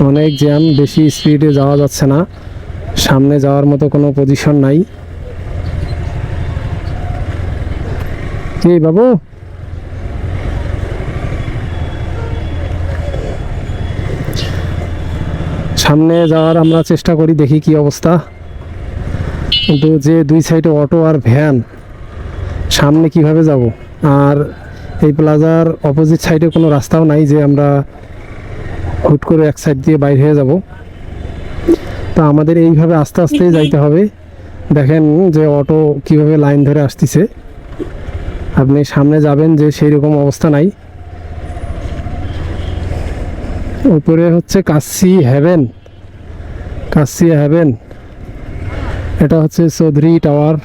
অনেক জ্যাম, বেশি স্পিডে যাওয়া যাচ্ছে না। সামনে যাওয়ার মতো কোনো পজিশন নাই। কি বাবু। সামনে যাওয়ার আমরা চেষ্টা করি, দেখি কি অবস্থা। কিন্তু যে দুই সাইডে অটো আর ভ্যান সামনে কীভাবে যাব? আর এই প্লাজার অপোজিট সাইডে কোনো রাস্তাও নাই যে আমরা হুট করে এক সাইড দিয়ে বাইরে হয়ে যাব। তো আমাদের এইভাবে আস্তে আস্তে যাইতে হবে। দেখেন যে অটো কীভাবে লাইন ধরে আসতেছে। আপনি সামনে যাবেন যে সেই রকম অবস্থা নাই। উপরে হচ্ছে কাশি হ্যাভেন কাশি হ্যাভেন এটা হচ্ছে চৌধুরী টাওয়ার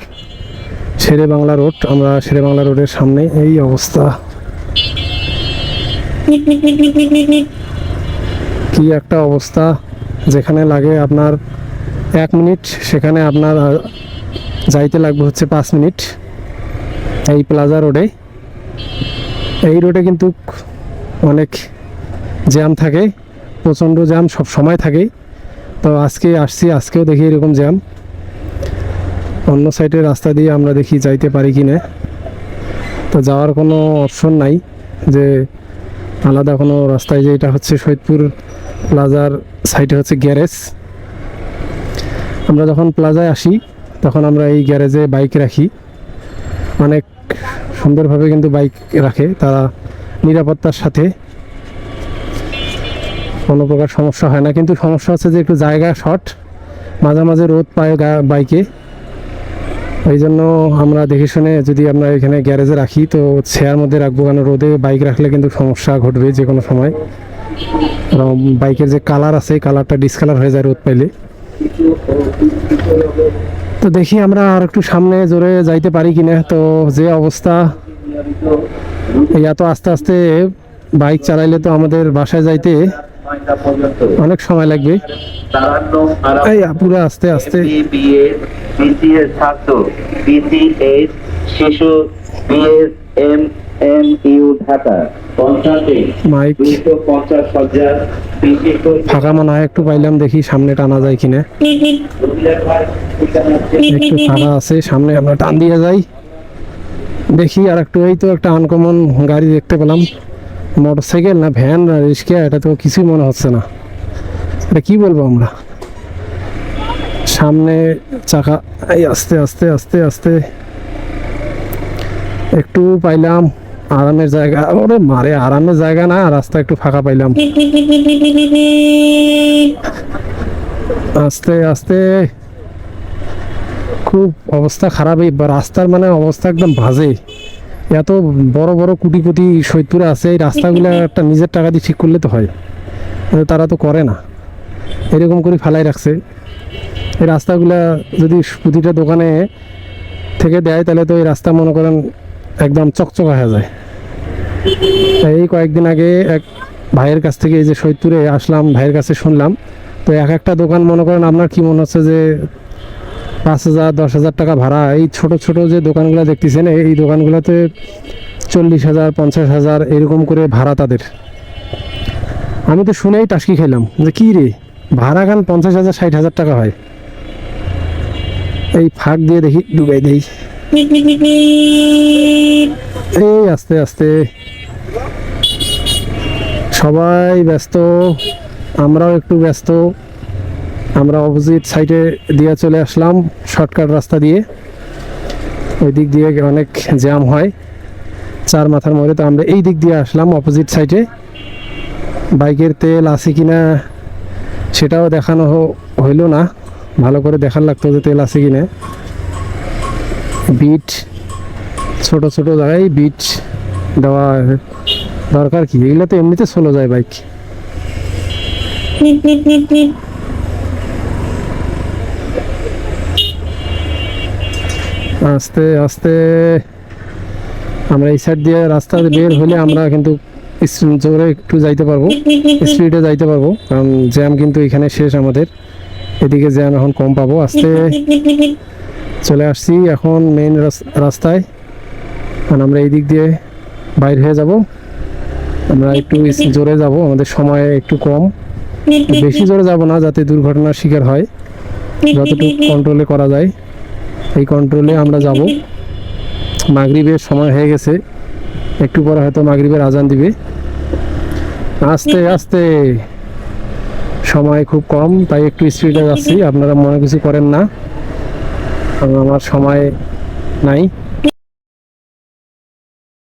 শেরে বাংলা রোড আমরা শেরে বাংলা রোডের সামনে এই অবস্থা। কি একটা অবস্থা যেখানে লাগে আপনার এক মিনিট, সেখানে আপনার যাইতে লাগবে হচ্ছে পাঁচ মিনিট এই প্লাজা রোডে। এই রোডে কিন্তু অনেক জ্যাম থাকে, প্রচণ্ড জ্যাম, সব সময় থাকে। তো আজকে আসছি, আজকেও দেখি এরকম জ্যাম। অন্য সাইডের রাস্তা দিয়ে আমরা দেখি যাইতে পারি কি না। তো যাওয়ার কোনো অপশন নাই যে আলাদা কোনো রাস্তায় যে এটা হচ্ছে সৈয়দপুর প্লাজার সাইডে হচ্ছে গ্যারেজ। আমরা যখন প্লাজায় আসি, তখন আমরা এই গ্যারেজে বাইক রাখি। অনেক সুন্দরভাবে কিন্তু বাইক রাখে। তারা নিরাপত্তার সাথে কোনো প্রকার সমস্যা হয় না। কিন্তু সমস্যা হচ্ছে যে একটু জায়গা শর্ট। মাঝে মাঝে রোদ পায় বাইকে। এই জন্য আমরা দেখে শুনে যদি আমরা এখানে গ্যারেজে রাখি, তো ছেয়ার মধ্যে রাখব। কারণ রোদে বাইক রাখলে কিন্তু সমস্যা ঘটবে যে কোনো সময়। বাইকের যে কালার আছে কালারটা ডিসকালার হয়ে যায় রোদ পাইলে। তো দেখি আমরা আর একটু সামনে জোরে যাইতে পারি কিনা। তো যে অবস্থা এত আস্তে আস্তে বাইক চালাইলে তো আমাদের বাসায় যাইতে অনেক সময় লাগবে। পুরো আস্তে আস্তে। শিশু ঢাকা মাইক। ফাঁকা মনে হয় একটু পাইলাম দেখি সামনে টানা যায় কিনা। একটু ফাঁকা আছে সামনে আমরা টান দিয়ে যাই। দেখি আর একটু এই তো একটা আনকমন গাড়ি দেখতে পেলাম। মোটর সাইকেল না ভ্যান না রিক্সা এটা তো কিছুই মনে হচ্ছে না। এটা কি বলব আমরা? সামনে চাকা এই আস্তে আস্তে আস্তে আস্তে। একটু পাইলাম। আরামের জায়গা। ওরে মারে আরামের জায়গা না রাস্তা একটু ফাঁকা পাইলাম। আস্তে আস্তে। খুব অবস্থা খারাপ এই বা- রাস্তার মানে অবস্থা একদম বাজে। এত বড় বড় কোটি কোটি সৈদপুরে আছে এই রাস্তাগুলো একটা নিজের টাকা দিয়ে ঠিক করলে তো হয়। কিন্তু তারা তো করে না। এরকম করে ফেলাই রাখছে। এই রাস্তাগুলা যদি প্রতিটা দোকানে থেকে দেয় তাহলে তো এই রাস্তা মনে করেন একদম চকচকা হয়ে যায়। এই কয়েকদিন আগে এক ভাইয়ের কাছ থেকে এই যে সৈদপুরে আসলাম, ভাইয়ের কাছে শুনলাম। তো এক একটা দোকান মনে করেন আপনার কি মনে হচ্ছে যে পাঁচ হাজার, দশ হাজার টাকা ভাড়া? এই ছোট ছোট যে দোকানগুলো দেখতেছেন এই দোকানগুলোতে চল্লিশ হাজার, পঞ্চাশ হাজার এরকম করে ভাড়া তাদের। আমি তো শুনেই টাসকি খেলাম যে কি রে, ভাড়া গান পঞ্চাশ হাজার, ষাট হাজার টাকা হয়। এই ফাঁক দিয়ে দেখি, ডুবাই দেই। এই আস্তে আস্তে। সবাই ব্যস্ত, আমরাও একটু ব্যস্ত। আমরা অপোজিট সাইডে দিয়ে চলে আসলাম শর্টকাট রাস্তা দিয়ে। ওই দিক দিয়ে অনেক জ্যাম হয়। চার মাথার মোড়ে তো আমরা এই দিক দিয়ে আসলাম অপোজিট সাইডে। বাইকের তেল আছে কিনা সেটাও দেখানো হইল না। ভালো করে দেখার লাগতো যে তেল আছে কিনা। বিট, ছোট ছোট জায়গায় বিট দেওয়া দরকার কি? এগুলো তো এমনিতে স্লো যায় বাইক আস্তে আস্তে। আমরা এই সাইড দিয়ে রাস্তা বের হলে আমরা কিন্তু জোরে একটু যাইতে পারব। স্পিডে যাইতে পারব। কারণ জ্যাম কিন্তু এখানে শেষ আমাদের। এদিকে জ্যাম এখন কম পাবো। আস্তে। চলে আসছি এখন মেইন রাস্তায়। আর আমরা এই দিক দিয়ে বাইর হয়ে যাব। আমরা একটু জোরে যাব আমাদের সময় একটু কম। বেশি জোরে যাব না যাতে দুর্ঘটনার শিকার হয়। যতটুকু কন্ট্রোলে করা যায়। এই কন্ট্রোলে আমরা যাব। মাগরিবের সময় হয়ে গেছে। একটু পরে হয়তো মাগরিবের আজান দিবে। আস্তে আস্তে। সময় খুব কম তাই একটু স্পিডে যাচ্ছি। আপনারা মনে কিছু করেন না। আমার সময় নাই।